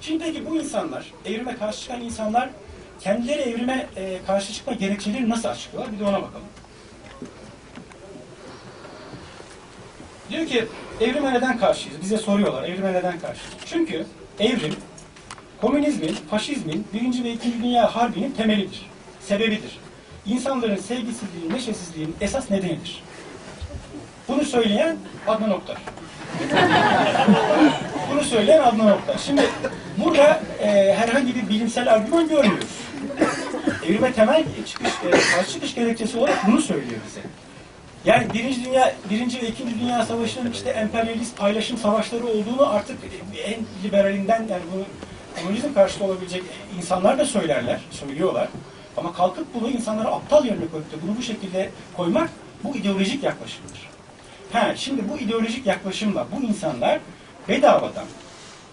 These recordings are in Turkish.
Şimdi peki bu insanlar, evrime karşı çıkan insanlar kendileri evrime e, karşı çıkma gerekçelerini nasıl açıklıyorlar? Bir de ona bakalım. Diyor ki evrime neden karşıyız? Bize soruyorlar evrime neden karşıyız? Çünkü evrim komünizmin, faşizmin, birinci ve ikinci dünya harbinin temelidir, sebebidir. İnsanların sevgisizliği, neşesizliğinin esas nedenidir. Bunu söyleyen Adnan Oktar. Bunu söyleyen Adnan Oktar. Şimdi burada e, herhangi bir bilimsel argüman görmüyoruz. Evrime temel çıkış, e, karşı çıkış gerekçesi olarak bunu söylüyor bize. Yani birinci dünya, birinci ve ikinci dünya savaşının işte emperyalist paylaşım savaşları olduğunu artık en liberalinden yani bunu komünizm karşıtı olabilecek insanlar da söylerler, söylüyorlar. Ama kalkıp bunu insanlara aptal yerine koyup da bunu bu şekilde koymak bu ideolojik yaklaşımdır. Ha, şimdi bu ideolojik yaklaşımla bu insanlar bedavadan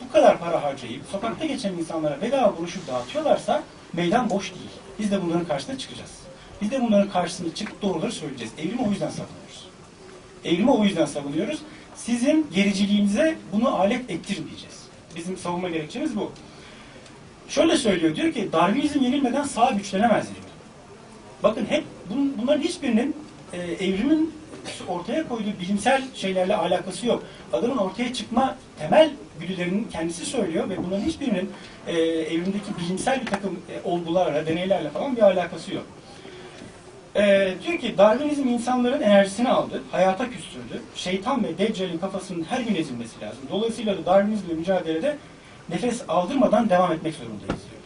bu kadar para harcayıp sokakta geçen insanlara bedava buluşup dağıtıyorlarsa meydan boş değil. Biz de bunların karşısına çıkacağız. Biz de bunların karşısına çıkıp doğruları söyleyeceğiz. Evrimi o yüzden savunuyoruz. Evrimi o yüzden savunuyoruz. Sizin gericiliğinize bunu alet ettirmeyeceğiz. Bizim savunma gerekçemiz bu. Şöyle söylüyor, diyor ki Darwinizm yenilmeden sağ güçlenemez diyor. Bakın hep bun, bunların hiçbirinin e, evrimin ortaya koyduğu bilimsel şeylerle alakası yok. Adamın ortaya çıkma temel güdülerinin kendisi söylüyor ve bunların hiçbirinin e, evrimdeki bilimsel bir takım e, olgularla, deneylerle falan bir alakası yok. E, diyor ki Darwinizm insanların enerjisini aldı, hayata küstürdü. Şeytan ve Deccal'in kafasının her gün ezilmesi lazım. Dolayısıyla da Darwinizmle mücadelede nefes aldırmadan devam etmek zorundayız diyor.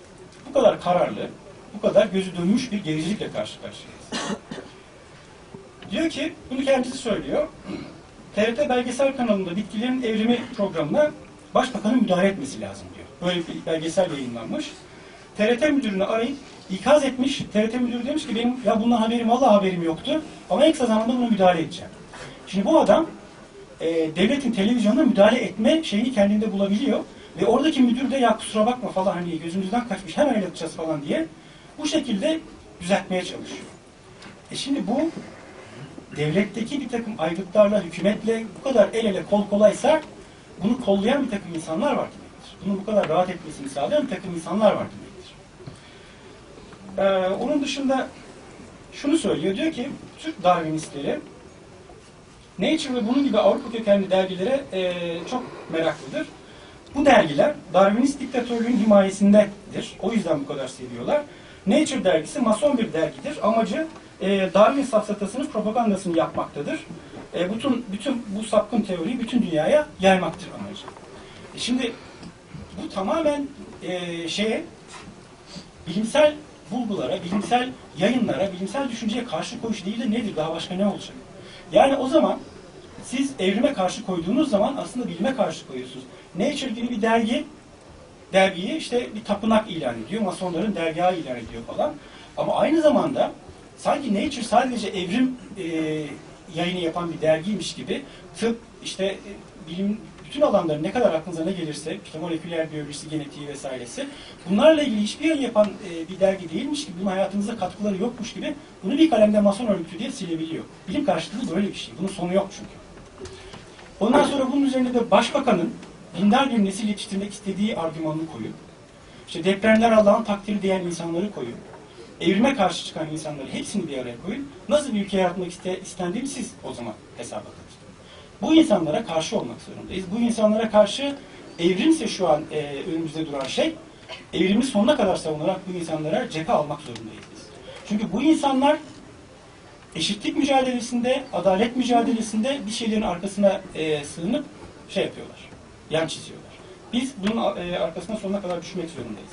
Bu kadar kararlı, bu kadar gözü dönmüş bir gericilikle karşı karşıyayız. diyor ki, bunu kendisi söylüyor. TRT belgesel kanalında bitkilerin evrimi programına başbakanın müdahale etmesi lazım diyor. Böyle bir belgesel yayınlanmış. TRT müdürünü arayıp ikaz etmiş. TRT müdürü demiş ki benim ya bundan haberim vallahi haberim yoktu. Ama en kısa zamanda buna müdahale edeceğim. Şimdi bu adam e, devletin televizyonuna müdahale etme şeyini kendinde bulabiliyor. Ve oradaki müdür de ya kusura bakma falan hani gözümüzden kaçmış hemen el atacağız falan diye bu şekilde düzeltmeye çalışıyor. E şimdi bu devletteki bir takım aygıtlarla, hükümetle bu kadar el ele kol kolaysa bunu kollayan bir takım insanlar var demektir. Bunun bu kadar rahat etmesini sağlayan bir takım insanlar var demektir. Ee, onun dışında şunu söylüyor, diyor ki Türk Darwinistleri Nature ve bunun gibi Avrupa kökenli dergilere e, çok meraklıdır. Bu dergiler Darwinist diktatörlüğün himayesindedir. O yüzden bu kadar seviyorlar. Nature dergisi mason bir dergidir. Amacı e, Darwin safsatasının propagandasını yapmaktadır. E, bütün, bütün bu sapkın teoriyi bütün dünyaya yaymaktır amacı. E, şimdi bu tamamen e, şeye bilimsel bulgulara, bilimsel yayınlara, bilimsel düşünceye karşı koyuş değil de nedir? Daha başka ne olacak? Yani o zaman siz evrime karşı koyduğunuz zaman aslında bilime karşı koyuyorsunuz. Nature gibi bir dergi, dergiyi işte bir tapınak ilan ediyor, masonların dergahı ilan ediyor falan. Ama aynı zamanda sanki Nature sadece evrim e, yayını yapan bir dergiymiş gibi tıp, işte e, bilim, bütün alanların ne kadar aklınıza ne gelirse, işte moleküler biyolojisi, genetiği vesairesi, bunlarla ilgili hiçbir yayın yapan e, bir dergi değilmiş gibi, bunun hayatınıza katkıları yokmuş gibi, bunu bir kalemde mason örgütü diye silebiliyor. Bilim karşıtlığı böyle bir şey. Bunun sonu yok çünkü. Ondan sonra bunun üzerine de başbakanın dindar bir nesil yetiştirmek istediği argümanını koyup, işte depremler Allah'ın takdiri diyen insanları koyup, evrime karşı çıkan insanları hepsini bir araya koyup, nasıl bir ülke yaratmak iste, istendiğini siz o zaman hesaba katın. Bu insanlara karşı olmak zorundayız. Bu insanlara karşı evrimse şu an e, önümüzde duran şey, evrimi sonuna kadar savunarak bu insanlara cephe almak zorundayız biz. Çünkü bu insanlar eşitlik mücadelesinde, adalet mücadelesinde bir şeylerin arkasına e, sığınıp şey yapıyorlar, yan çiziyorlar. Biz bunun e, arkasına sonuna kadar düşmek zorundayız.